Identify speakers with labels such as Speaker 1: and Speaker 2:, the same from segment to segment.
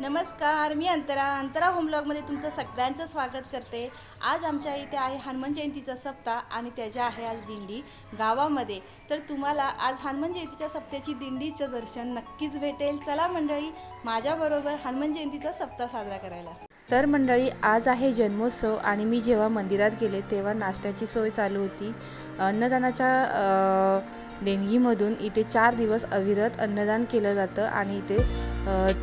Speaker 1: नमस्कार मी अंतरा. अंतरा होमलॉगमध्ये तुमचं सगळ्यांचं स्वागत करते. आज आमच्या इथे आहे हनुमान जयंतीचा सप्ताह आणि त्याच्या आहे आज दिंडी गावामध्ये. तर तुम्हाला आज हनुमान जयंतीच्या सप्त्याची दिंडीचं दर्शन नक्कीच भेटेल. चला मंडळी माझ्याबरोबर हनुमान जयंतीचा सप्ताह साजरा करायला. तर मंडळी आज आहे जन्मोत्सव आणि मी जेव्हा मंदिरात गेले तेव्हा नाश्त्याची सोय चालू होती. अन्नदानाच्या देणगीमधून इथे चार दिवस अविरत अन्नदान केलं जातं आणि इथे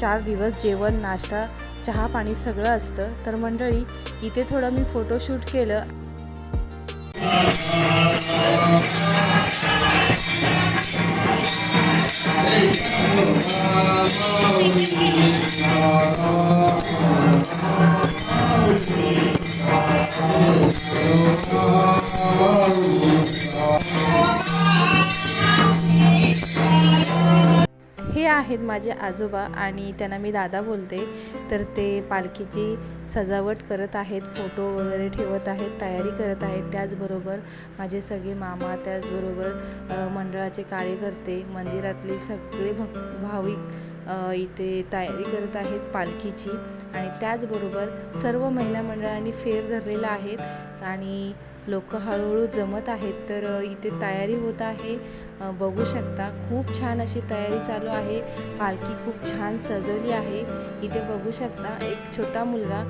Speaker 1: चार दिवस जेवण नाश्ता चहा पाणी सगळं असतं. तर मंडळी इथे थोडं मी फोटोशूट केलं. हे आहेत माझे आजोबा आणि त्यांना मी दादा बोलते. तर ते पालखीची सजावट करत आहेत फोटो वगैरे ठेवत आहेत तयारी करत आहेत. त्याचबरोबर माझे सगळे मामा त्याचबरोबर मंडळाचे कार्यकर्ते मंदिरातले सगळे भक् भाविक इथे तयारी करत आहेत पालखीची. आणि त्याचबरोबर सर्व महिला मंडळांनी फेर धरलेला आहेत आणि लोक हळूहळू जमत आहेत तर इथे तयारी होत आहे. बघू शकता खूप छान अशी तयारी चालू आहे. पालखी खूप छान सजवली आहे. इथे बघू शकता एक छोटा मुलगा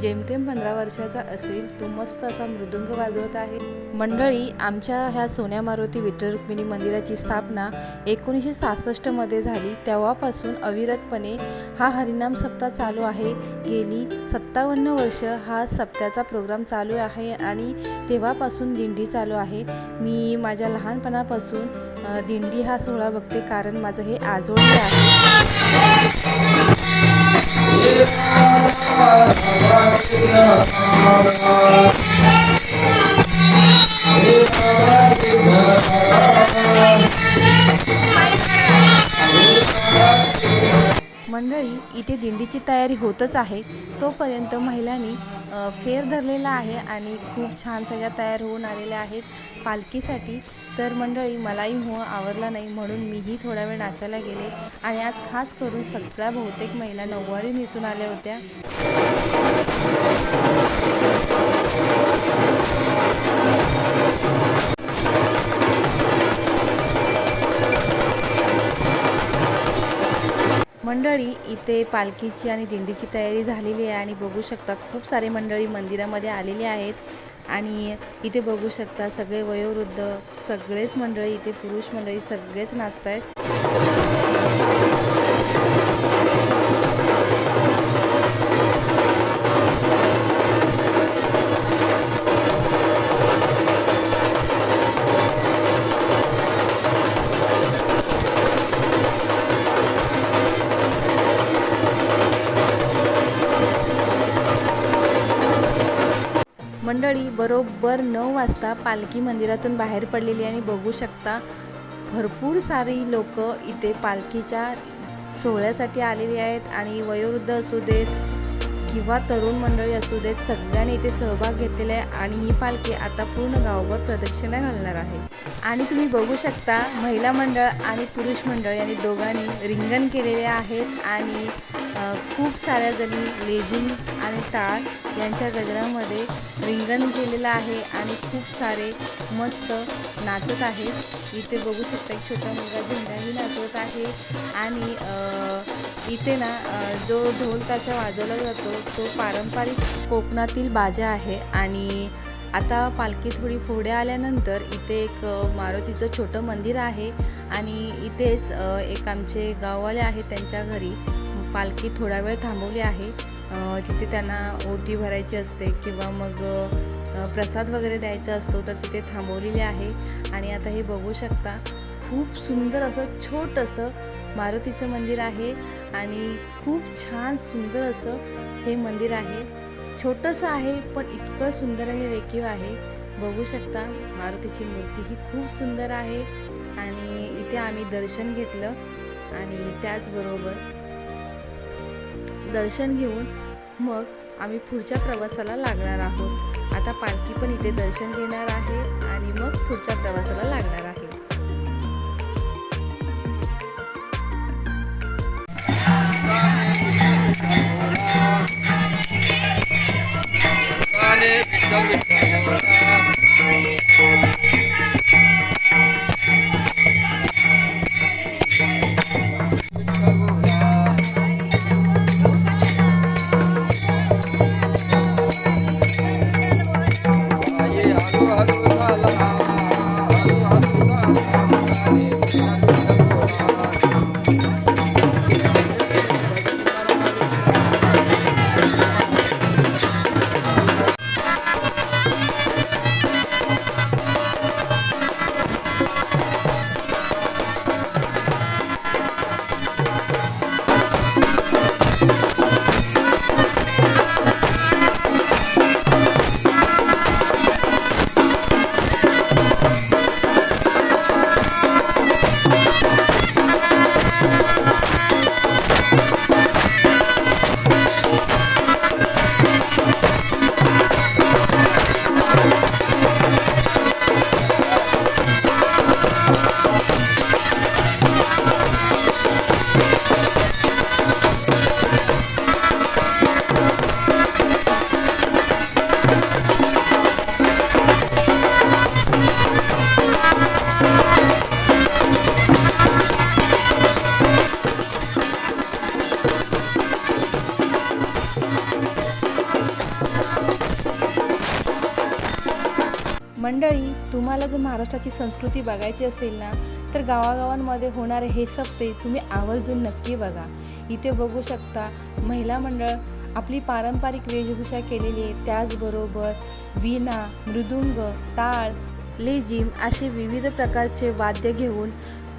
Speaker 1: जेमतेम पंधरा वर्षाचा असेल तो मस्त असा मृदुंग वाजवत आहे. मंडळी आमच्या ह्या सोन्या मारुती विठ्ठल रुक्मिणी मंदिराची स्थापना एकोणीसशे सहासष्टमध्ये झाली. तेव्हापासून अविरतपणे हा हरिनाम सप्ताह चालू आहे. गेली सत्तावन्न वर्ष हा सप्ताहाचा प्रोग्राम चालू आहे आणि तेव्हापासून दिंडी चालू आहे. मी माझ्या लहानपणापासून दिंडी हा सोहळा बघते कारण माझं हे आजोळ आहे. मंडळी इथे दिंडीची तयारी होतच आहे. तोपर्यंत महिलांनी फेर धरलेला आहे आणि खूप छान सगळ्या तयार होऊन आलेल्या आहेत पालखीसाठी. तर मंडळी मलाही मोह आवरला नाही म्हणून मीही थोडा वेळ नाचायला गेले. आणि आज खास करून सगळ्या बहुतेक महिला नऊवारी नेसून आल्या होत्या. मंडळी इथे पालखीची आणि दिंडीची तयारी झालेली आहे आणि बघू शकता खूप सारे मंडळी मंदिरामध्ये आलेले आहेत. आणि इथे बघू शकता सगळे वयोवृद्ध सगळेच मंडळी इथे पुरुष मंडळी सगळेच नाचत आहेत मंडळी बरोबर नऊ वाजता पालखी मंदिरातून बाहेर पडलेली आणि बघू शकता भरपूर सारी लोक इथे पालखीच्या सोहळ्यासाठी आलेली आहेत आणि वयोवृद्ध असू देत किंवा तरुण मंडळी असू देत सगळ्यांनी इथे सहभाग घेतलेला आहे आणि ही पालखी आता पूर्ण गावभर प्रदक्षिणा घालणार आहे. आणि तुम्ही बघू शकता महिला मंडळ आणि पुरुष मंडळ यांनी दोघांनी रिंगण केलेले आहेत आणि खूप साऱ्या जणी लेझिम आणि टाळ यांच्या गजरामध्ये रिंगण केलेलं आहे आणि खूप सारे मस्त नाचत आहेत. इथे बघू शकता एक छोटा मुलगा झेंडाही नाचवत आहे आणि इथे ना जो ढोल ताशा वाजवला जातो तो पारंपरिक कोकणातील बाजा आहे आणि आता पालखी थोडी पुढे आल्यानंतर इथे एक मारुतीचं छोटं मंदिर आहे आणि इथेच एक आमचे गाववाले आहेत त्यांच्या घरी. पालखी थोडा वेळ थांबवली आहे. तिथे त्यांना ओटी भरायची असते किंवा मग प्रसाद वगैरे द्यायचा असतो तर तिथे थांबवलेली आहे. आणि आता हे बघू शकता खूप सुंदर असं छोटंसं मारुतीचं मंदिर आहे आणि खूप छान सुंदर असं हे मंदिर आहे. छोटंसं आहे पण इतकं सुंदर आणि रेखीव आहे. बघू शकता मारुतीची मूर्ती ही खूप सुंदर आहे. आणि इथे आम्ही दर्शन घेतलं आणि त्याचबरोबर दर्शन घेऊन मग आम्ही पुढच्या प्रवासाला लागणार आहोत आता पालखी पण इथे दर्शन घेणार आहे आणि मग पुढच्या प्रवासाला लागणार आहे
Speaker 2: Thank
Speaker 1: you. तुम्हाला जर महाराष्ट्राची संस्कृती बघायची असेल ना तर गावागावांमध्ये होणारे हे सप्ते तुम्ही आवर्जून नक्की बघा. इथे बघू शकता महिला मंडळ आपली पारंपरिक वेशभूषा केलेली आहे. त्याचबरोबर वीणा मृदुंग टाळ लेझिम असे विविध प्रकारचे वाद्य घेऊन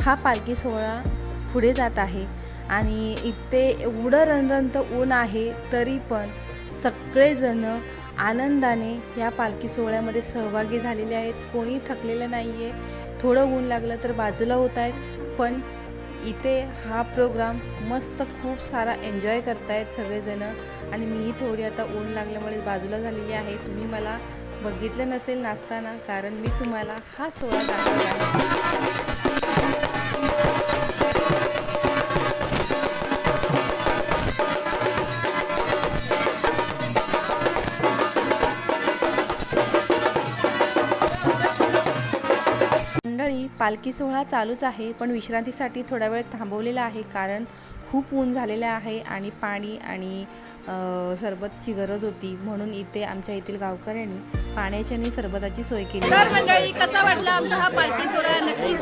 Speaker 1: हा पालखी सोहळा पुढे जात आहे. आणि इथे एवढं रणरंत ऊन आहे तरी पण सगळेजण आनंदाने या पालखी सोहळ्यामध्ये सहभागी झालेले आहेत. कोणी थकलेलं नाही आहे थोडं ऊन लागलं तर बाजूला होत आहेत. पण इथे हा प्रोग्राम मस्त खूप सारा एन्जॉय करतायत सगळेजणं. आणि मीही थोडी आता ऊन लागल्यामुळे बाजूला झालेली आहे. तुम्ही मला बघितलं नसेल नाचताना कारण मी तुम्हाला हा सोहळा दाखवला आहे. पालखी सोहळा चालूच आहे पण विश्रांतीसाठी थोडा वेळ थांबवलेला आहे कारण खूप ऊन झालेलं आहे आणि पाणी आणि अ, सरबतची गरज होती. म्हणून इथे आमच्या येथील गावकऱ्यांनी पाण्याची आणि सरबताची सोय केली.
Speaker 2: तर मंडळी कसा वाटला आमचा हा पालखी सोहळा? नक्की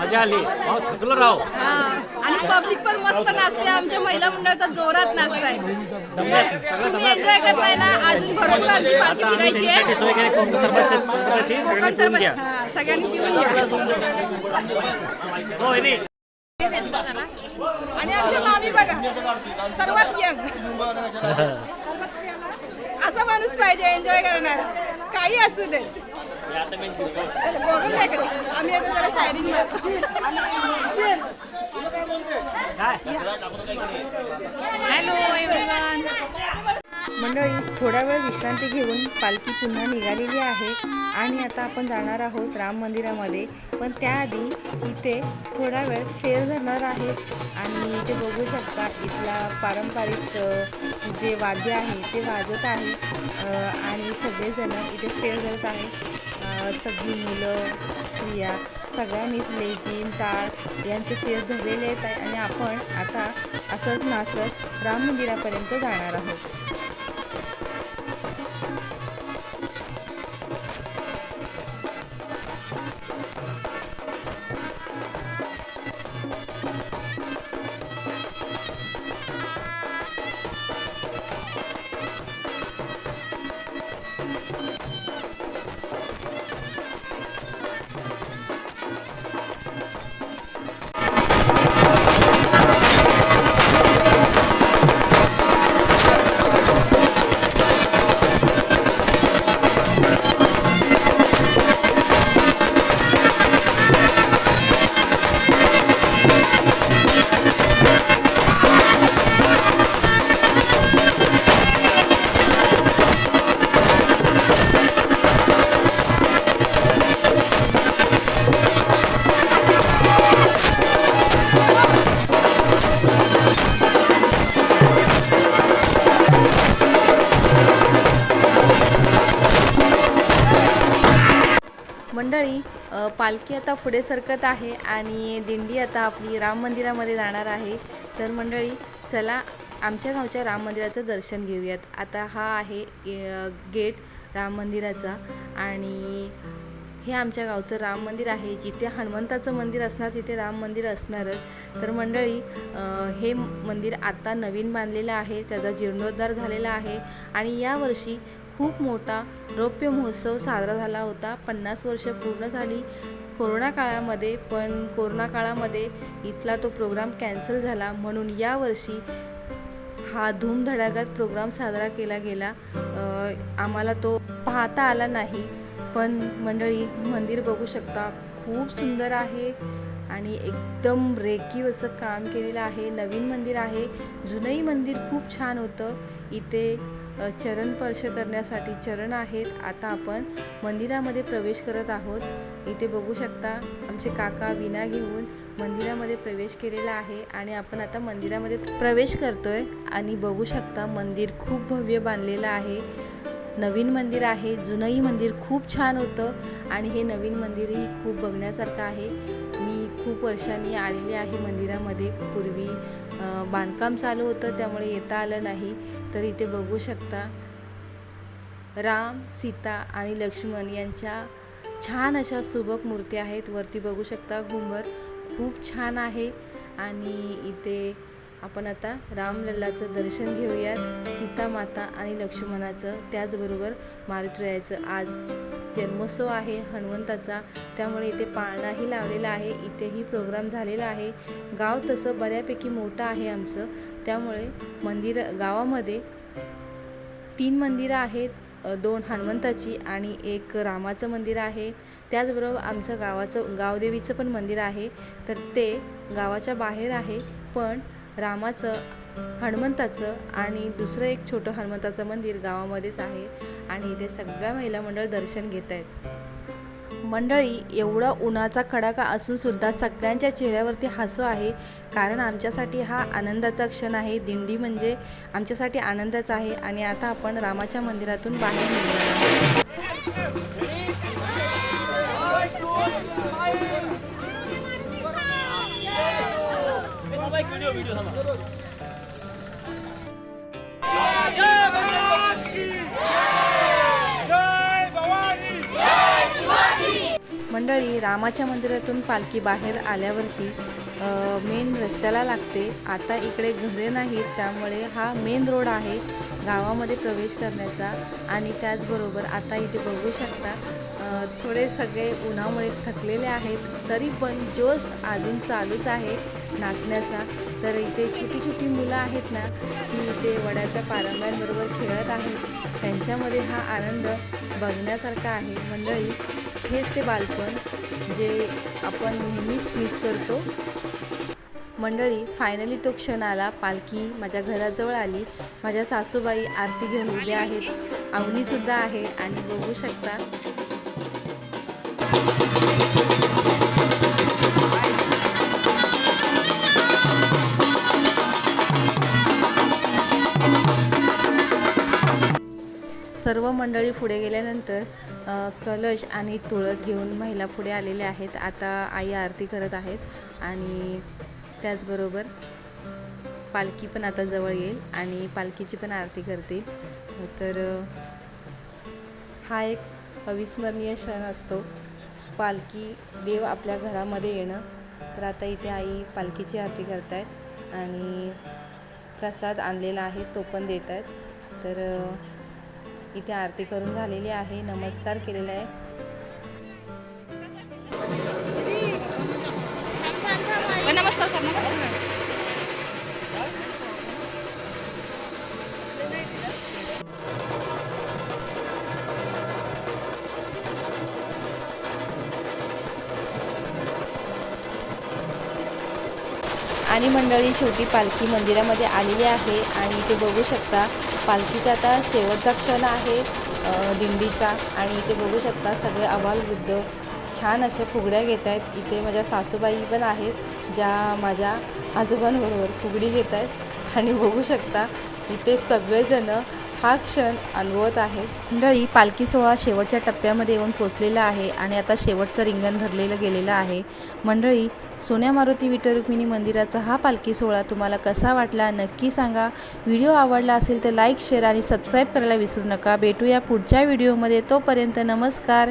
Speaker 3: मजा आली. थकलो राव.
Speaker 2: हा. आणि पब्लिक पण मस्त नाचते. आमच्या महिला मंडळ तर जोरात नाचताय तुम्ही एन्जॉय करताय ना? अजून भरपूर आमची पालखी फिरायची आहे.
Speaker 3: कोकण सगळ्यांनी पिऊन घ्या.
Speaker 2: सरबत हा सगळ्यांनी पिऊन घ्या.
Speaker 3: वहिनी.
Speaker 2: आणि आमच्या मामी बघा सर्वात यंग असा माणूस पाहिजे एन्जॉय करणार. काही असू दे. आम्ही आता जरा शायरिंग मारतो
Speaker 1: मंडळी थोडा वेळ विश्रांती घेऊन पालखी पुन्हा निघालेली आहे आणि आता आपण जाणार आहोत राम मंदिरामध्ये. पण त्याआधी इथे थोडा वेळ फेर धरणार आहे आणि इथे बघू शकता इथला पारंपरिक जे वाद्य आहे ते वाजत आहे आणि सगळेजणं इथे फेर धरत आहे सगळी मुलं स्त्रिया सगळ्यांनीच लेझिम टाळ यांचे फेर धरलेले आहेत आहे आणि आपण आता असंच नाचत राम मंदिरापर्यंत जाणार आहोत. मंडळी पालखी आता पुढे सरकत आहे आणि दिंडी आता आपली राम मंदिरामध्ये जाणार आहे. तर मंडळी चला आमच्या गावच्या राम मंदिराचं दर्शन घेऊयात. आता हा आहे गेट राम मंदिराचा आणि हे आमच्या गावचं राम मंदिर आहे. जिथे हनुमंताचं मंदिर असणार तिथे राम मंदिर असणारच. तर मंडळी हे मंदिर आता नवीन बांधलेलं आहे त्याचा जीर्णोद्धार झालेला आहे. आणि यावर्षी खूप मोठा रौप्य महोत्सव साजरा झाला होता. पन्नास वर्ष पूर्ण झाली कोरोना काळामध्ये पण कोरोना काळामध्ये इथला तो प्रोग्राम कॅन्सल झाला. म्हणून यावर्षी हा धूमधडाक्यात प्रोग्राम साजरा केला गेला. आम्हाला तो पाहता आला नाही पण मंडळी मंदिर बघू शकता. खूप सुंदर आहे आणि एकदम रेखीव असं काम केलेलं आहे. नवीन मंदिर आहे. जुनंही मंदिर खूप छान होतं. इथे चरण स्पर्श करण्यासाठी चरण आहेत. आता आपण मंदिरामध्ये प्रवेश करत आहोत. इथे बघू शकता आमचे काका विना घेऊन मंदिरामध्ये प्रवेश केलेला आहे आणि आपण आता मंदिरामध्ये प्रवेश करतोय आणि बघू शकता मंदिर खूप भव्य बांधलेलं आहे. नवीन मंदिर आहे. जुनंही मंदिर खूप छान होतं आणि हे नवीन मंदिरही खूप बघण्यासारखं आहे. मी खूप वर्षांनी आलेले आहे मंदिरामध्ये. पूर्वी बांधकाम चालू होतं त्यामुळे येता आलं नाही. तर इथे बघू शकता राम सीता आणि लक्ष्मण यांच्या छान अशा सुबक मूर्ती आहेत. वरती बघू शकता घुंबर खूप छान आहे. आणि इथे आपण आता रामलल्लाचं दर्शन घेऊयात. सीता माता आणि लक्ष्मणाचं त्याचबरोबर मारुतीरायाचं आज जन्मोत्सव आहे हनुमंताचा. त्यामुळे इथे पाळणाही लावलेला आहे इथेही प्रोग्राम झालेला आहे. गाव तसं बऱ्यापैकी मोठं आहे आमचं. त्यामुळे मंदिर गावामध्ये तीन मंदिरं आहेत दोन हनुमंताची आणि एक रामाचं मंदिर आहे. त्याचबरोबर आमचं गावाचं गावदेवीचं पण मंदिर आहे. तर ते गावाच्या बाहेर आहे पण रामाचं हनुमंताचं आणि दुसरं एक छोटं हनुमंताचं मंदिर गावामध्येच आहे. आणि इथे सगळ्या महिला मंडळ दर्शन घेत आहेत. मंडळी एवढा उन्हाचा कडाका असून सुद्धा सगळ्यांच्या चेहऱ्यावरती हसू आहे. कारण आमच्यासाठी हा आनंदाचा क्षण आहे. दिंडी म्हणजे आमच्यासाठी आनंदाचा आहे. आणि आता आपण रामाच्या मंदिरातून बाहेर निघणार आहोत. मंडळी रामाच्या मंदिरातून पालखी बाहेर आल्यावरती मेन रस्त्याला लागते. आता इकडे घरे नाहीत त्यामुळे हा मेन रोड आहे गावामध्ये प्रवेश करण्याचा. आणि त्याचबरोबर आता इथे बघू शकता थोडे सगळे उन्हामुळे थकलेले आहेत. तरी पण जोश अजून चालूच आहे नाचण्याचा. तर इथे छोटी छोटी मुलं आहेत ना ती इथे वड्याच्या पारंब्यांबरोबर खेळत आहेत. त्यांच्यामध्ये हा आनंद बघण्यासारखा आहे. मंडळी हेच ते बालपण जे आपण नेहमीच मिस करतो. मंडळी फायनली तो क्षण आला. पालखी माझ्या घराजवळ आली. माझ्या सासूबाई आरती घेऊन उभ्या आहेत. अवनीसुद्धा आहे आणि बघू शकता. सर्व मंडळी पुढे गेल्यानंतर कलश आणि तुळस घेऊन महिला पुढे आलेल्या आहेत. आता आई आरती करत आहेत आणि त्याचबरोबर पालखी पण आता जवळ येईल आणि पालखीची पण आरती करतील. तर हा एक अविस्मरणीय क्षण असतो. पालखी देव आपल्या घरामध्ये येणं. तर आता इथे आई पालखीची आरती करत आहेत आणि प्रसाद आणलेला आहे तो पण देत आहेत तर इथे आरती करून झालेली आहे नमस्कार केलेला आहे. मंडळी शेवटी पालखी मंदिरामध्ये आलेली आहे आणि इथे बघू शकता पालखीचा आता शेवटचा क्षण आहे दिंडीचा. आणि इथे बघू शकता सगळे अबालवृद्ध छान अशा फुगड्या घेत आहेत. इथे माझ्या सासूबाई पण आहेत ज्या माझ्या आजोबांबरोबर फुगडी घेत आहेत. आणि बघू शकता इथे सगळेजणं हा क्षण अनुभवत आहे. मंडळी पालखी सोहळा शेवटच्या टप्प्यामध्ये येऊन पोचलेला आहे आणि आता शेवटचं रिंगण भरलेलं गेलेलं आहे. मंडळी सोन्या मारुती विठ्ठल रुक्मिणी मंदिराचा हा पालखी सोहळा तुम्हाला कसा वाटला नक्की सांगा. व्हिडिओ आवडला असेल तर लाईक शेअर आणि सबस्क्राईब करायला विसरू नका. भेटूया पुढच्या व्हिडिओमध्ये. तोपर्यंत नमस्कार.